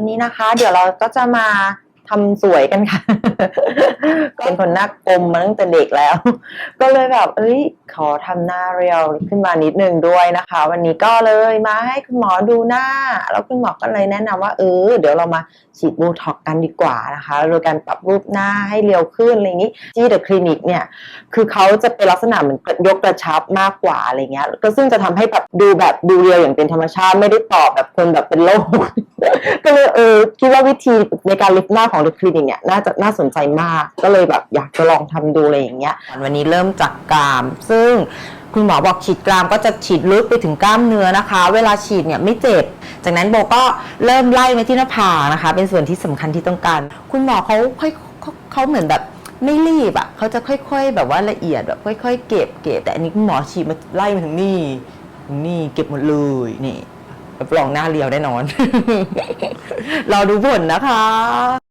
วันนี้นะคะ เดี๋ยวเราก็จะมาทำสวยกันค่ะ เป็นคนหน้ากลมมาตั้งแต่เด็กแล้ว ก็เลยแบบ เอ้ย ขอทำหน้าเรียวขึ้นมานิดนึงด้วยนะคะ วันนี้ก็เลยมาให้คุณหมอดูหน้า แล้วคุณหมอก็เลยแนะนำว่าเออเดี๋ยวเรามาฉีดโบท็อกกันดีกว่านะคะโดยการปรับรูปหน้าให้เรียวขึ้นอะไรอย่างนี้ที่เดอะคลินิกเนี่ย คือเขาจะเป็นลักษณะเหมือนยกกระชับมากกว่าอะไรเงี้ย ก็ซึ่งจะทำให้แบบดูแบบดูเรียวอย่างเป็นธรรมชาติไม่ได้ตอบแบบคนแบบเป็นโรค ก็เลยเออคิดว่าวิธีในการลิฟต์หน้าของเดอะคลินิกเนี่ยน่าจะน่าสนใจมากก็เลยแบบอยากจะลองทำดูอะไรอย่างเงี้ยวันนี้เริ่มจากกราม ซึ่งคุณหมอบอกฉีดกรามก็จะฉีดลึกไปถึงกล้ามเนื้อนะคะ เวลาฉีดเนี่ยไม่เจ็บ จากนั้นโบก็เริ่มไล่ไปที่หน้าผากนะคะ เป็นส่วนที่สำคัญที่ต้องการ คุณหมอเขาค่อยเขาเหมือนแบบไม่รีบอะเขาจะค่อย ๆ แบบว่าละเอียดแบบค่อย ๆ เก็บเก็บแต่อันนี้คุณหมอฉีดมาไล่มาถึงนี่ถึงนี่เก็บหมดเลยนี่ รับรองหน้าเรียวแน่นอนรอดูผลนะคะ